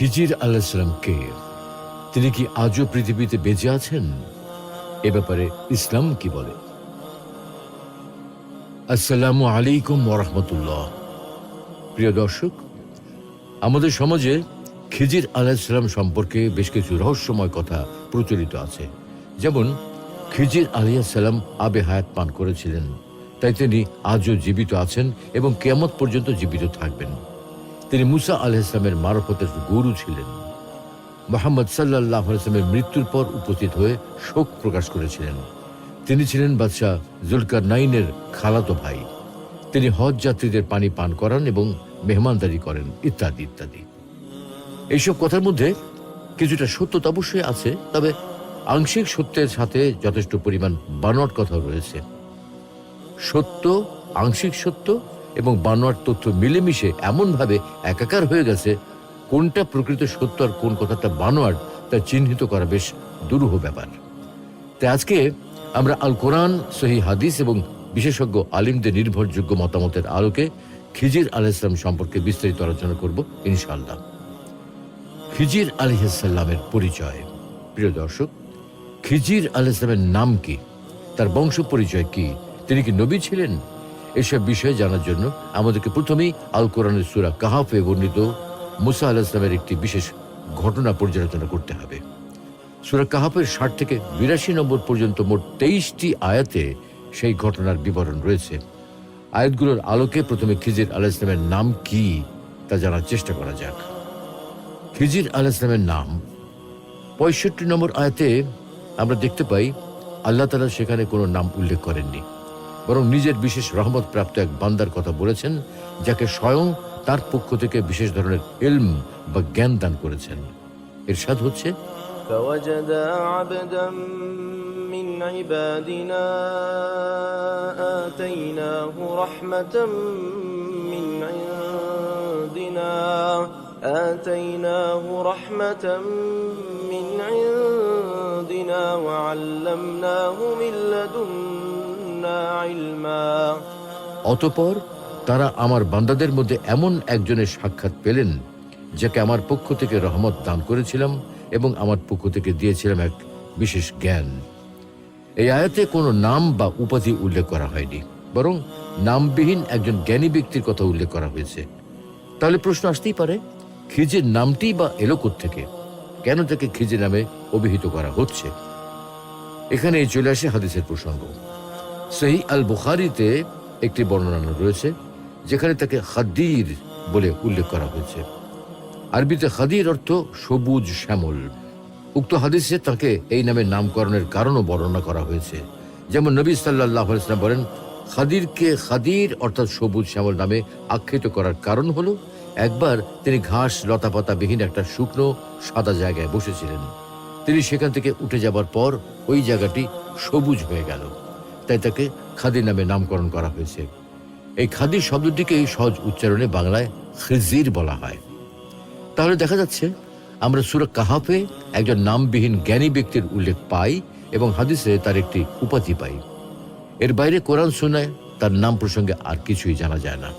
খিজির আলাহিসাম কে? তিনি কি আজও পৃথিবীতে বেঁচে আছেন? এ ব্যাপারে ইসলাম কি বলে? আসসালামু আলাইকুম ওরহমতুল্লাহ প্রিয় দর্শক, আমাদের সমাজে খিজির আলাহিসাম সম্পর্কে বেশ কিছু রহস্যময় কথা প্রচলিত আছে। যেমন, খিজির আলিয়াসাল্লাম আবে হায়াত পান করেছিলেন। তাই তিনি আজও জীবিত আছেন এবং কেয়ামত পর্যন্ত জীবিত থাকবেন। তিনি মুসা আলহামের মারফতের গুরু ছিলেন। মোহাম্মদ সাল্লাহ আলসালামের মৃত্যুর পর উপস্থিত হয়ে শোক প্রকাশ করেছিলেন। তিনি ছিলেন বাদশাহ জুলকার নাইনের খালাতো ভাই। তিনি হজ যাত্রীদের পানি পান করান এবং মেহমানদারি করেন, ইত্যাদি ইত্যাদি। এইসব কথার মধ্যে কিছুটা সত্যতা অবশ্যই আছে, তবে আংশিক সত্যের সাথে যথেষ্ট পরিমাণ বানোয়াট কথা রয়েছে। সত্য, আংশিক সত্য এবং বানোয়ার তথ্য মিলেমিশে এমনভাবে একাকার হয়ে গেছে, কোনটা প্রকৃত সত্য আর কোন কথাটা বানোয়ার তা চিহ্নিত করা বেশ দুরূহ ব্যাপার। তাই আজকে আমরা আল কোরআন সহি হাদিস এবং বিশেষজ্ঞ আলিমদের নির্ভরযোগ্য মতামতের আলোকে খিজির আলাইসলাম সম্পর্কে বিস্তারিত আলোচনা করব, ইনশাআল্লাহ। খিজির আলহিসাল্লামের পরিচয়। প্রিয় দর্শক, খিজির আলাইসলামের নাম কি? তার বংশ পরিচয় কি? তিনি কি নবী ছিলেন? এসব বিষয়ে জানার জন্য আমাদেরকে প্রথমেই আল কোরআনের সুরা কাহাফে বর্ণিত মুসা আলাহিসামের একটি বিশেষ ঘটনা পর্যালোচনা করতে হবে। সুরা কাহাফের ষাট থেকে বিরাশি নম্বর পর্যন্ত মোট তেইশটি আয়াতে সেই ঘটনার বিবরণ রয়েছে। আয়াতগুলোর আলোকে প্রথমে খিজির আলাহ ইসলামের নাম কি তা জানার চেষ্টা করা যাক। খিজির আলাহ ইসলামের নাম, পঁয়ষট্টি নম্বর আয়াতে আমরা দেখতে পাই, আল্লাহ তালা সেখানে কোনো নাম উল্লেখ করেননি। বরং নিজের বিশেষ রহমত প্রাপ্ত এক বান্দার কথা বলেছেন যাকে স্বয়ং তার পক্ষ থেকে বিশেষ ধরনের ইলম বা জ্ঞান দান করেছেন এর সাথ হচ্ছে فوجدا عبدا من عبادنا آتيناه رحمة من عندنا آتيناه رحمة من عندنا وعلمناه من لدنا علما অতপর তারা আমার বান্দাদের মধ্যে এমন একজনের সাক্ষাৎ পেলেন, যাকে আমার পক্ষ থেকে রহমত দান করেছিলাম এবং আমার পক্ষ থেকে দিয়েছিলাম এক বিশেষ জ্ঞান। এই আয়াতে কোনো নাম বা উপাধি উল্লেখ করা হয়নি, বরং নামবিহীন একজন জ্ঞানী ব্যক্তির কথা উল্লেখ করা হয়েছে। তাহলে প্রশ্ন আসতেই পারে, খিজির নামটি বা এলো থেকে কেন তাকে খিজির নামে অভিহিত করা হচ্ছে? এখানে চলে আসে হাদিসের প্রসঙ্গ। সহি আল বুখারিতে একটি বর্ণনা রয়েছে, যেখানে তাকে খাদির বলে উল্লেখ করা হয়েছে। আরবিতে খাদির অর্থ সবুজ শ্যামল। উক্ত হাদিসে তাকে এই নামে নামকরণের কারণও বর্ণনা করা হয়েছে। যেমন নবী সাল্লাহ ইসলাম বলেন, খাদিরকে খাদির অর্থাৎ সবুজ শ্যামল নামে আখ্যায়িত করার কারণ হলো, একবার তিনি ঘাস লতাপাতা বিহীন একটা শুকনো সাদা জায়গায় বসেছিলেন। তিনি সেখান থেকে উঠে যাবার পর ওই জায়গাটি সবুজ হয়ে গেল। তাই তাকে খাদি নামে নামকরণ করা হয়েছে। এই খাদি শব্দটিকে সহজ উচ্চারণে বাংলায় খিজির বলা হয়। তাহলে দেখা যাচ্ছে, আমরা সুরা কাহাফে একজন নামবিহীন জ্ঞানী ব্যক্তির উল্লেখ পাই এবং হাদিসে তার একটি উপাধি পাই। এর বাইরে কোরআন শোনায় তার নাম প্রসঙ্গে আর কিছুই জানা যায় না।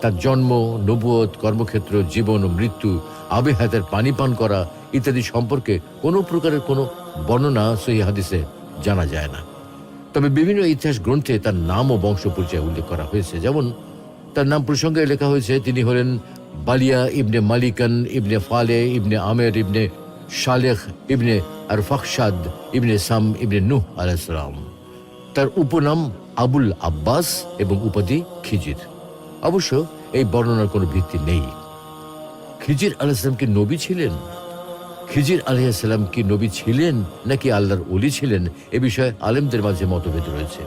তার জন্ম, নবুয়ত, কর্মক্ষেত্র, জীবন ও মৃত্যু, আবেহাতের পানি পান করা ইত্যাদি সম্পর্কে কোনো প্রকারের কোনো বর্ণনা সহি হাদিসে জানা যায় না। তবে বিভিন্ন ইতিহাস গ্রন্থে তার নাম ও বংশ পরিচয় উল্লেখ করা হয়েছে। যেমন তার নাম প্রসঙ্গে লেখা হয়েছে, তিনি হলেন বালিয়া ইবনে মালিকান, ইবনে ফালে, ইবনে আমের, ইবনে শালেখ ইবনে আর ফখসাদ ইবনে সাম, ইবনে নুহ আলাইসালাম তার উপনাম আবুল আব্বাস এবং উপাধি খিজির। অবশ্য এই বর্ণনার কোনো ভিত্তি নেই। খিজির আলাইসালাম কি নবী ছিলেন? খিজির আলহিসাল্লাম কি নবী ছিলেন নাকি আল্লাহর অলি ছিলেন? এ বিষয়ে আলেমদের মাঝে মতভেদ রয়েছে।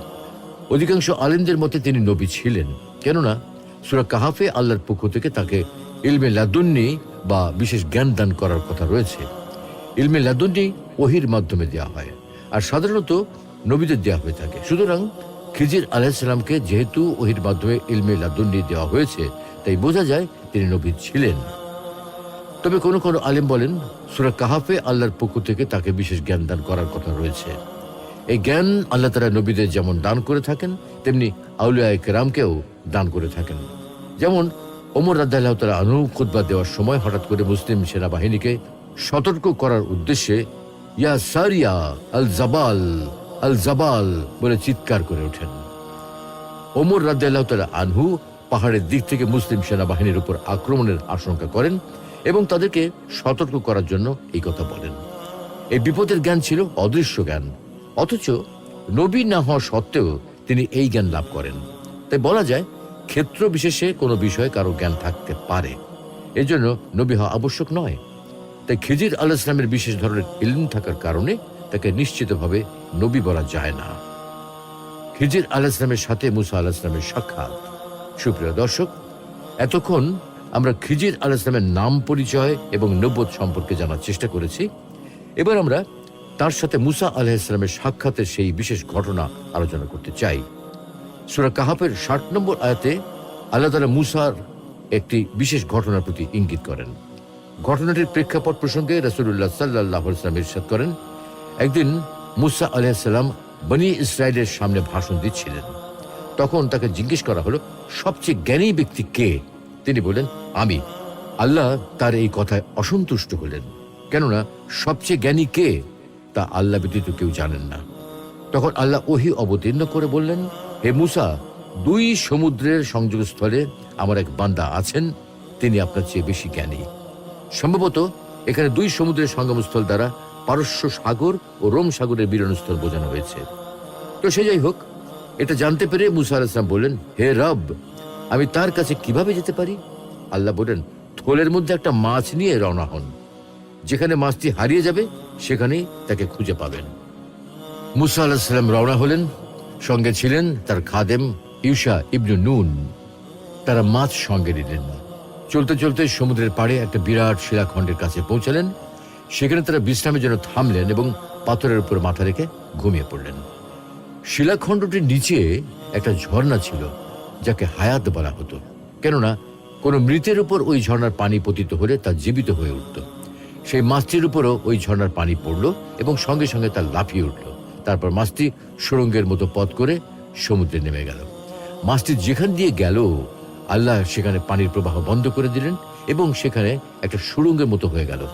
অধিকাংশ আলেমদের মতে তিনি নবী ছিলেন। কেননা, সুরা কাহাফে আল্লাহর পক্ষ থেকে তাকে ইলমে লাদুন্নি বা বিশেষ জ্ঞান দান করার কথা রয়েছে। ইলমে লাদুন্নি ওহির মাধ্যমে দেওয়া হয় আর সাধারণত নবীদের দেওয়া হয়ে থাকে। সুতরাং খিজির আলাহিসাল্লামকে যেহেতু ওহির মাধ্যমে ইলমে লাদুন্নি দেওয়া হয়েছে, তাই বোঝা যায় তিনি নবী ছিলেন। তবে কোনো কোনো আলেম বলেন, সুরা কাহাফে আল্লাহর পক্ষ থেকে তাকে বিশেষ জ্ঞান দান করার কথা রয়েছে। এই জ্ঞান আল্লাহ তারা নবীদের যেমন দান করে থাকেন, তেমনি আউলিয়া কেরামকেও দান করে থাকেন। যেমন ওমর রাদ্দাল্লাহ তালা আনু খুদ্া দেওয়ার সময় হঠাৎ করে মুসলিম সেনাবাহিনীকে সতর্ক করার উদ্দেশ্যে ইয়া সারিয়া আল জাবাল আল জাবাল বলে চিৎকার করে ওঠেন। ওমর রাদ্দাল্লাহ তালা আনহু পাহাড়ের দিক থেকে মুসলিম সেনাবাহিনীর উপর আক্রমণের আশঙ্কা করেন এবং তাদেরকে সতর্ক করার জন্য এই কথা বলেন। এই বিপদের জ্ঞান ছিল অদৃশ্য জ্ঞান। অথচ নবী না হওয়া সত্ত্বেও তিনি এই জ্ঞান লাভ করেন। তাই বলা যায়, ক্ষেত্র বিশেষে কোনো বিষয়ে কারও জ্ঞান থাকতে পারে। এজন্য নবী হওয়া আবশ্যক নয়। তাই খিজির আল ইসলামের বিশেষ ধরনের ইলম থাকার কারণে তাকে নিশ্চিতভাবে নবী বলা যায় না। খিজির আল ইসলামের সাথে মুসা আল ইসলামের সাক্ষাৎ। সুপ্রিয় দর্শক, এতক্ষণ আমরা খিজির আল ইসলামের নাম পরিচয় এবং নব্বত সম্পর্কে জানার চেষ্টা করেছি। এবার আমরা তার সাথে মুসা আলাহ ইসলামের সাক্ষাতের সেই বিশেষ ঘটনা আলোচনা করতে চাই। সুরা কাহাপের ষাট নম্বর আয়াতে আল্লাহ তালা মুসার একটি বিশেষ ঘটনার প্রতি ইঙ্গিত করেন। ঘটনাটির প্রেক্ষাপট প্রসঙ্গে রসুল্লাহ সাল্লাহ ইসলাম ইরশাদ করেন, একদিন মুসা আলাইসাল্লাম বনি ইসরায়েলের সামনে ভাষণ দিচ্ছিলেন। তখন তাকে জিজ্ঞেস করা হলো, সবচেয়ে জ্ঞানী ব্যক্তি কে? তিনি বলেন আমি আল্লাহ তার এই কথায় অসন্তুষ্ট হলেন, কেননা সবচেয়ে জ্ঞানী কে তা আল্লাহ ব্যতীত কেউ জানেন না। তখন আল্লাহ ওহি অবতীর্ণ করে বললেন, হে মুসা, দুই সমুদ্রের সংযোগস্থলে আমার এক বান্দা আছেন, তিনি আপনার চেয়ে বেশি জ্ঞানী। সম্ভবত এখানে দুই সমুদ্রের সঙ্গমস্থল দ্বারা পারস্য সাগর ও রোম সাগরের মিলনস্থল বোঝানো হয়েছে। তো সে যাই হোক, এটা জানতে পেরে মুসা আল বললেন, হে রব, আমি তার কাছে কীভাবে যেতে পারি? আল্লাহ বললেন থলের মধ্যে একটা মাছ নিয়ে রওনা হন। যেখানে মাছটি হারিয়ে যাবে, সেখানেই তাকে খুঁজে পাবেন। মুসা আল্লাহ সাল্লাম রওনা হলেন, সঙ্গে ছিলেন তার খাদেম ইউসা ইবনু নুন। তারা মাছ সঙ্গে নিলেন। চলতে চলতে সমুদ্রের পাড়ে একটা বিরাট শিলাখণ্ডের কাছে পৌঁছালেন। সেখানে তারা বিশ্রামের জন্য থামলেন এবং পাথরের উপর মাথা রেখে ঘুমিয়ে পড়লেন। শিলাখণ্ডটির নিচে একটা ঝর্ণা ছিল, যাকে হায়াত বলা হতো। কেননা কোনো মৃতের উপর ওই ঝর্ণার পানি পতিত হলে তা জীবিত হয়ে উঠত। সেই মাছটির উপরও ওই ঝর্ণার পানি পড়ল এবং সঙ্গে সঙ্গে তা লাফিয়ে উঠল। তারপর মাছটি সুড়ঙ্গের মতো পথ করে সমুদ্রে নেমে গেল। মাছটি যেখান দিয়ে গেল, আল্লাহ সেখানে পানির প্রবাহ বন্ধ করে দিলেন এবং সেখানে একটা সুড়ঙ্গের মতো হয়ে গেল।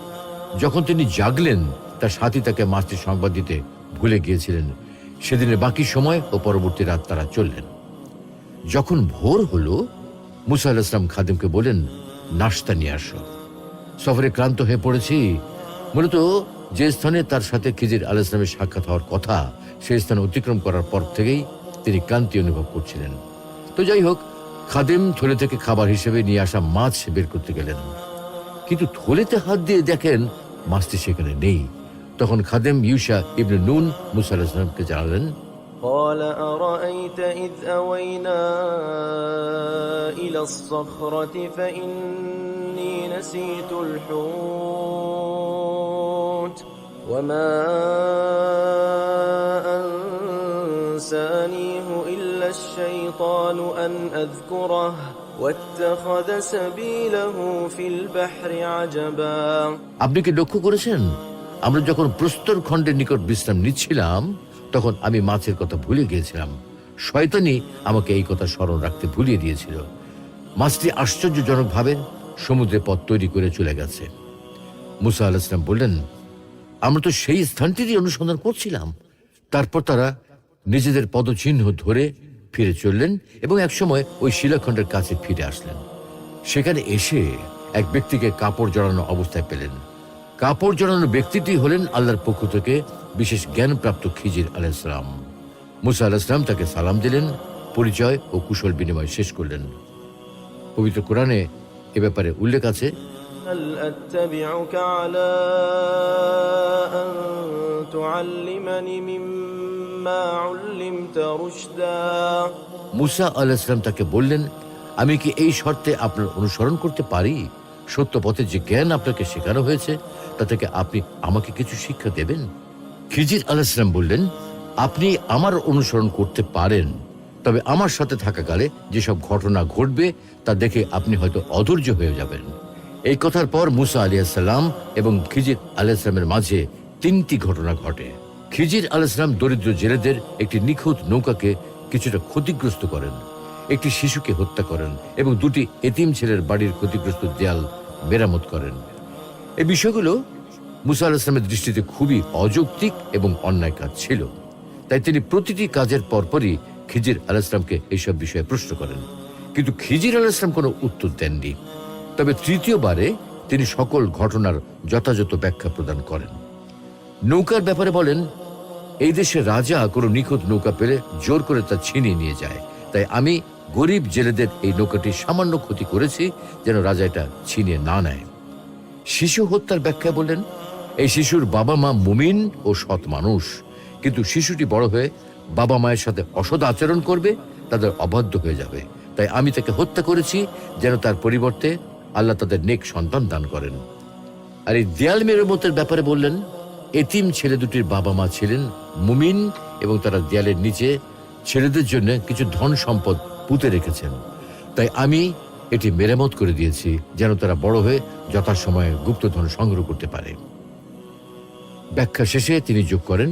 যখন তিনি জাগলেন, তার সাথী তাকে মাছটির সংবাদ দিতে ভুলে গিয়েছিলেন। সেদিনের বাকি সময় ও পরবর্তী রাত তারা চললেন। যখন ভোর হলো মুসা আল খাদিমকে বলেন নাস্তা নিয়ে আসো। সফরে ক্লান্ত হয়ে পড়েছি। মূলত যে স্থানে তার সাথে খিজির আল ইসলামের সাক্ষাৎ হওয়ার কথা, সেই স্থান অতিক্রম করার পর থেকেই তিনি ক্লান্তি অনুভব করছিলেন। তো যাই হোক, খাদেম থলে থেকে খাবার হিসেবে নিয়ে আসা মাছ বের করতে গেলেন। কিন্তু থলেতে হাত দিয়ে দেখেন, মাছটি সেখানে নেই। তখন খাদেম ইউসা ইবনে নুন মুসা আল ইসলামকে জানালেন قال أرأيت إذ أوينا إلى الصخرة فإني نسيت الحوت وما أنسانيه إلا الشيطان أن أذكره واتخذ سبيله في البحر عجبا আপনি কি লক্ষ্য করেছেন আমরা যখন প্রস্তর খণ্ডের নিকট বিশ্রাম নিচ্ছিলাম তখন আমি মাছের কথা ভুলে গিয়েছিলাম। শয়তানি আমাকে এই কথা স্মরণ রাখতে ভুলিয়ে দিয়েছিল। মাছটি আশ্চর্যজনকভাবে সমুদ্রে পথ তৈরি করে চলে গেছে। মুসা আল ইসলাম বললেন, আমরা তো সেই স্থানটিরই অনুসন্ধান করছিলাম। তারপর তারা নিজেদের পদচিহ্ন ধরে ফিরে চললেন এবং একসময় ওই শিলাখণ্ডের কাছে ফিরে আসলেন। সেখানে এসে এক ব্যক্তিকে কাপড় জড়ানো অবস্থায় পেলেন। কাপড় জড়ানো ব্যক্তিটি হলেন আল্লাহর পক্ষ থেকে বিশেষ জ্ঞানপ্রাপ্ত খিজির আলাইসলাম মুসা আলাইসলাম তাকে সালাম দিলেন পরিচয় ও কুশল বিনিময় শেষ করলেন। পবিত্র কোরআনে এ ব্যাপারে উল্লেখ আছে মুসা আলাইসলাম তাকে বললেন আমি কি এই শর্তে আপনার অনুসরণ করতে পারি? সত্য পথে যে জ্ঞান আপনাকে শেখানো হয়েছে তা থেকে আপনি আমাকে কিছু শিক্ষা দেবেন? খিজির আলাইসলাম বললেন, আপনি আমার অনুসরণ করতে পারেন, তবে আমার সাথে থাকাকালে যেসব ঘটনা ঘটবে, তা দেখে আপনি হয়তো অধৈর্য হয়ে যাবেন। এই কথার পর মুসা আলিয়াল্লাম এবং খিজির আলাইসলামের মাঝে তিনটি ঘটনা ঘটে। খিজির আলাইসলাম দরিদ্র জেলেদের একটি নিখুঁত নৌকাকে কিছুটা ক্ষতিগ্রস্ত করেন, একটি শিশুকে হত্যা করেন এবং দুটি এতিম ছেলের বাড়ির ক্ষতিগ্রস্ত দেয়াল মেরামত করেন। এই বিষয়গুলো মুসা আল ইসলামের দৃষ্টিতে খুবই অযৌক্তিক এবং অন্যায় কাজ ছিল। তাই তিনি প্রতিটি কাজের পরপরই খিজির আল ইসলামকে এইসব বিষয়ে প্রশ্ন করেন। কিন্তু খিজির আল ইসলাম কোনো উত্তর দেননি। তবে তৃতীয়বারে তিনি সকল ঘটনার যথাযথ ব্যাখ্যা প্রদান করেন। নৌকার ব্যাপারে বলেন, এই দেশে রাজা কোনো নিখুঁত নৌকা পেলে জোর করে তা ছিনিয়ে নিয়ে যায়। তাই আমি গরিব জেলেদের এই নৌকাটি সামান্য ক্ষতি করেছি যেন রাজা এটা ছিনিয়ে না নেয়। শিশু হত্যার ব্যাখ্যা বললেন, এই শিশুর বাবা মা মুমিন ও সৎ মানুষ। কিন্তু শিশুটি বড় হয়ে বাবা মায়ের সাথে অসৎ আচরণ করবে, তাদের অবাধ্য হয়ে যাবে। তাই আমি তাকে হত্যা করেছি যেন তার পরিবর্তে আল্লাহ তাদের নেক সন্তান দান করেন। আর এই দেয়াল মেরামতের ব্যাপারে বললেন, এতিম ছেলে দুটির বাবা মা ছিলেন মুমিন এবং তারা দেয়ালের নিচে ছেলেদের জন্য কিছু ধন সম্পদ পুঁতে রেখেছেন। তাই আমি এটি মেরামত করে দিয়েছি যেন তারা বড় হয়ে যথাসময়ে গুপ্তধন সংগ্রহ করতে পারে ব্যাখ্যা শেষে তিনি যোগ করেন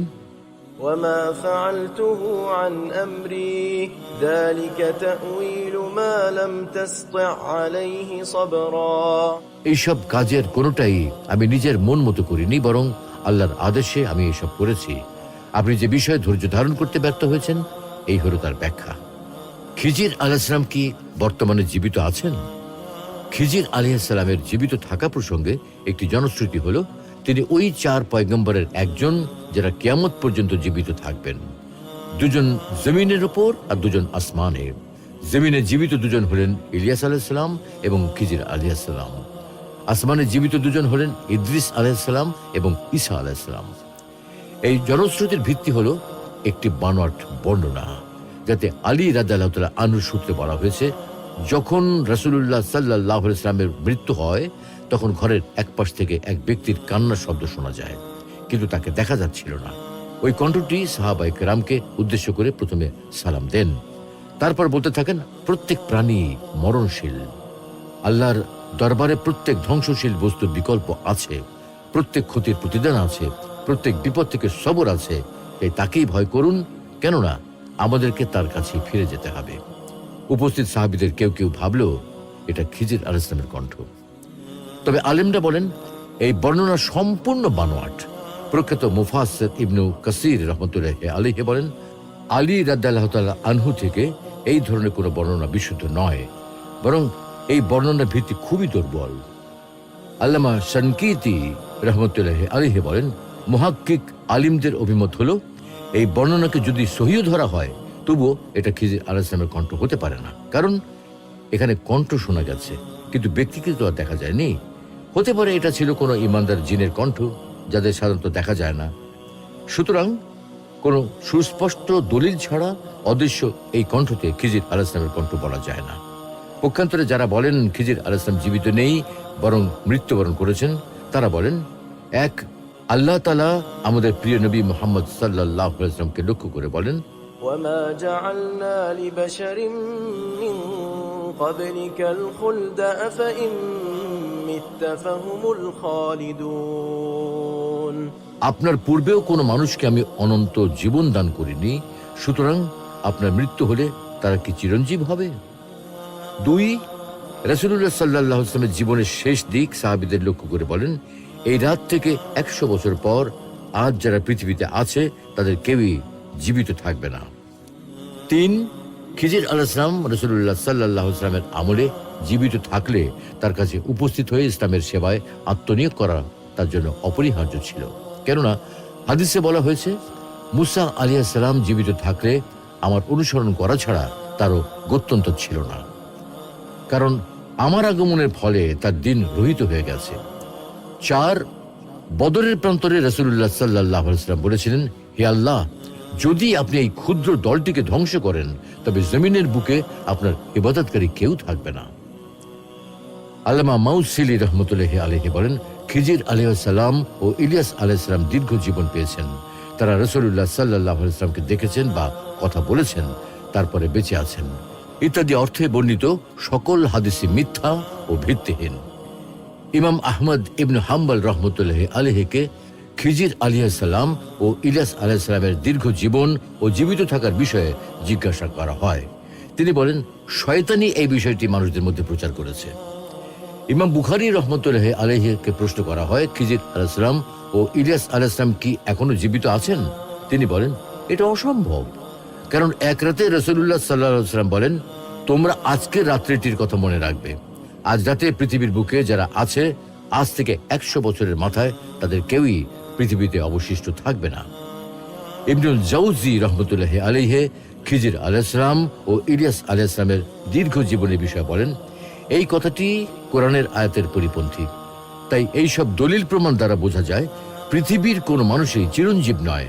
وما فعلته عن أمري ذلك تأويل ما لم تسطع عليه صبرا এইসব কাজের কোনোটাই আমি নিজের মন মতো করিনি বরং আল্লাহর আদেশে আমি এসব করেছি আপনি যে বিষয়ে ধৈর্য ধারণ করতে ব্যর্থ হয়েছেন এই হলো তার ব্যাখ্যা খিজির আলাইসালাম কি বর্তমানে জীবিত আছেন? খিজির আলিয়াসালামের জীবিত থাকা প্রসঙ্গে একটি জনশ্রুতি হলো, তিনি ওই চার পয়গম্বরের একজন যারা কিয়ামত পর্যন্ত জীবিত থাকবেন। দুজন জমিনের উপর আর দুজন আসমানে। জমিনে জীবিত দুজন হলেন ইলিয়াস আলাইসালাম এবং খিজির আলিয়াসালাম আসমানে জীবিত দুজন হলেন ইদ্রিস আলাইসালাম এবং ঈসা আলাইসালাম এই জনশ্রুতির ভিত্তি হলো একটি বানোয়াট বর্ণনা। যাতে আলী রাজাল্লাহ আনুর সূত্রে বলা হয়েছে, যখন রসুল্লাহ সাল্লাহ ইসলামের মৃত্যু হয়, তখন ঘরের এক পাশ থেকে এক ব্যক্তির কান্নার শব্দ শোনা যায়, কিন্তু তাকে দেখা যাচ্ছিল না। ওই কণ্ঠটি সাহাবাই রামকে উদ্দেশ্য করে প্রথমে সালাম দেন। তারপর বলতে থাকেন, প্রত্যেক প্রাণী মরণশীল। আল্লাহর দরবারে প্রত্যেক ধ্বংসশীল বস্তুর বিকল্প আছে, প্রত্যেক ক্ষতির প্রতিদান আছে, প্রত্যেক বিপদ থেকে সবর আছে, তাই তাকেই ভয় করুন, কেননা আমাদেরকে তার কাছে ফিরে যেতে হবে। উপস্থিত সাহাবিদের কেউ কেউ ভাবল, এটা খিজির আল ইসলামের কণ্ঠ। তবে আলেমরা বলেন, এই বর্ণনা সম্পূর্ণ বানোয়াট। প্রখ্যাত মুফাসের ইবনু কাসির রহমতুল্লাহ আলীহে বলেন, আলী তাল্লাহ আনহু থেকে এই ধরনের কোনো বর্ণনা বিশুদ্ধ নয়, বরং এই বর্ণনার ভিত্তি খুবই দুর্বল। আল্লামা সনকিতি রহমতুল্লাহ আলীহে বলেন, মুহাক্কিক আলিমদের অভিমত হলো এই বর্ণনাকে যদি সহিও ধরা হয়, তবুও এটা খিজির আল ইসলামের কণ্ঠ হতে পারে না। কারণ এখানে কণ্ঠ শোনা গেছে কিন্তু ব্যক্তিকে তো আর দেখা যায়নি। হতে পারে এটা ছিল কোনো ইমানদার জিনের কণ্ঠ, যাদের সাধারণত দেখা যায় না। সুতরাং কোনো সুস্পষ্ট দলিল ছাড়া অদৃশ্য এই কণ্ঠকে খিজির আল ইসলামের কণ্ঠ বলা যায় না। পক্ষান্তরে যারা বলেন খিজির আল ইসলাম জীবিত নেই, বরং মৃত্যুবরণ করেছেন, তারা বলেন, এক আল্লাহ তালা আমাদের প্রিয় নবী মোহাম্মদ সাল্লাহ ইসলামকে লক্ষ্য করে বলেন وما جعلنا لبشر من قبلك الخلد أفإن مت فهم الخالدون আপনার পূর্বেও কোনো মানুষকে আমি অনন্ত জীবন দান করিনি সুতরাং আপনার মৃত্যু হলে তারা কি চিরঞ্জীব হবে দুই রসুল্লাহ সাল্লাহ আসলামের জীবনের শেষ দিক সাহাবিদের লক্ষ্য করে বলেন এই রাত থেকে একশো বছর পর আজ যারা পৃথিবীতে আছে, তাদের কেউই জীবিত থাকবে না। তিন, খিজির আল ইসলাম রসুল্লাহ সাল্লাহ ইসলামের আমলে জীবিত থাকলে তার কাছে উপস্থিত হয়ে ইসলামের সেবায় আত্মনিয়োগ করা তার জন্য অপরিহার্য ছিল। কেননা, হাদিসে বলা হয়েছে, মুসা আলিয়া সালাম জীবিত থাকলে আমার অনুসরণ করা ছাড়া তারও গত্যন্ত ছিল না। কারণ, আমার আগমনের ফলে তার দিন রহিত হয়ে গেছে। চার বদরের প্রান্তরে রসুল্লাহ সাল্লাহ সাল্লাম বলেছিলেন, হে আল্লাহ, যদি আপনি এই ক্ষুদ্র দলটিকে ধ্বংস করেন, তবে জমিনের বুকে আপনার ইবাদতকারী কেউ থাকবে না। আল্লামা মাউসিলি রহমতুল্লাহ আলহে বলেন, খিজির আলহাম ও ইলিয়াস আলাইসালাম দীর্ঘ জীবন পেয়েছেন। তারা রসুল্লাহ সাল্লাহ ইসলামকে দেখেছেন বা কথা বলেছেন, তারপরে বেঁচে আছেন। ইত্যাদি অর্থে বর্ণিত সকল হাদিসি মিথ্যা ও ভিত্তিহীন। ইমাম আহমদ ইবনু হাম্বল রহমতুল্লাহ আলহিকে খিজির আলিয়াসাল্লাম ও ইলিয়াস আলাইসাল্লামের দীর্ঘ জীবন ও জীবিত থাকার বিষয়ে জিজ্ঞাসা করা হয়। তিনি বলেন শয়তানি এই বিষয়টি মানুষদের মধ্যে প্রচার করেছে। ইমাম বুখারি রহমতুল্লাহ আলহিকে প্রশ্ন করা হয়, খিজির আলাইসালাম ও ইলিয়াস আলাইসলাম কি এখনও জীবিত আছেন? তিনি বলেন, এটা অসম্ভব। কারণ এক রাতে রসুল্লাহ সাল্লাহ সাল্লাম বলেন, তোমরা আজকের রাত্রিটির কথা মনে রাখবে। আজ রাতে পৃথিবীর বুকে যারা আছে, আজ থেকে একশো বছরের মাথায় তাদের কেউই পৃথিবীতে অবশিষ্ট থাকবে না। ইবনুল জাউজি রহমতুল্লাহ আলিহে খিজির আলাইসলাম ও ইলিয়াস আলাইসলামের দীর্ঘ জীবনের বিষয়ে বলেন, এই কথাটি কোরআনের আয়াতের পরিপন্থী। তাই এই সব দলিল প্রমাণ দ্বারা বোঝা যায়, পৃথিবীর কোন মানুষই চিরঞ্জীব নয়।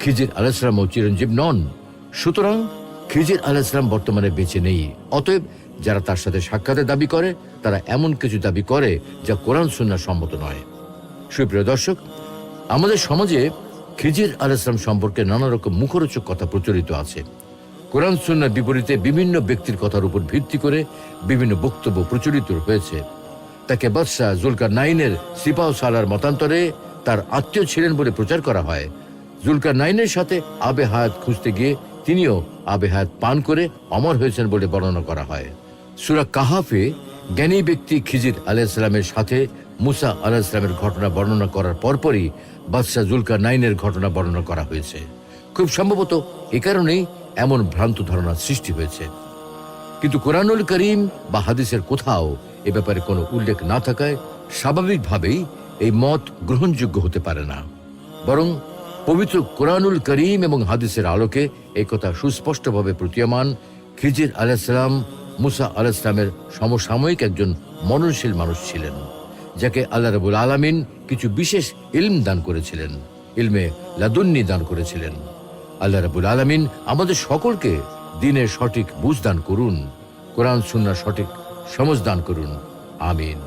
খিজির আলাইসলাম ও চিরঞ্জীব নন। সুতরাং খিজির আলাইসলাম বর্তমানে বেঁচে নেই। অতএব যারা তার সাথে সাক্ষাতের দাবি করে, তারা এমন কিছু দাবি করে যা কোরআন সুন্না সম্মত নয়। সুপ্রিয় দর্শক, আমাদের সমাজে খিজির আলাইসলাম সম্পর্কে নানা রকম মুখরোচক কথা প্রচলিত আছে। কোরআন সুন্নার বিপরীতে বিভিন্ন ব্যক্তির কথার উপর ভিত্তি করে বিভিন্ন বক্তব্য প্রচলিত হয়েছে। তাকে বাদশাহ জুলকার নাইনের সিপাহ সালার মতান্তরে তার আত্মীয় ছিলেন বলে প্রচার করা হয়। জুলকার নাইনের সাথে আবে হায়াত খুঁজতে গিয়ে তিনিও আবে হায়াত পান করে অমর হয়েছেন বলে বর্ণনা করা হয়। সুরা কাহাফে জ্ঞানী ব্যক্তি খিজির আলাইসালামের সাথে মুসা আলাইসালামের ঘটনা বর্ণনা করার পরপরই বাদশাহ জুলকা নাইনের ঘটনা বর্ণনা করা হয়েছে। খুব সম্ভবত এ কারণেই এমন ভ্রান্ত ধারণা সৃষ্টি হয়েছে। কিন্তু কোরআনুল করিম বা হাদিসের কোথাও এ ব্যাপারে কোনো উল্লেখ না থাকায় স্বাভাবিকভাবেই এই মত গ্রহণযোগ্য হতে পারে না। বরং পবিত্র কোরআনুল করিম এবং হাদিসের আলোকে একথা সুস্পষ্টভাবে প্রতীয়মান খিজির আলাইসালাম মুসা আল ইসলামের সমসাময়িক একজন মননশীল মানুষ ছিলেন, যাকে আল্লাহ রবুল আলমিন কিছু বিশেষ ইলম দান করেছিলেন, ইলমে লাদুন্নি দান করেছিলেন। আল্লাহ রবুল আলমিন আমাদের সকলকে দিনের সঠিক বুঝ দান করুন, কোরআন, সুন্নার সঠিক সমজ দান করুন। আমিন।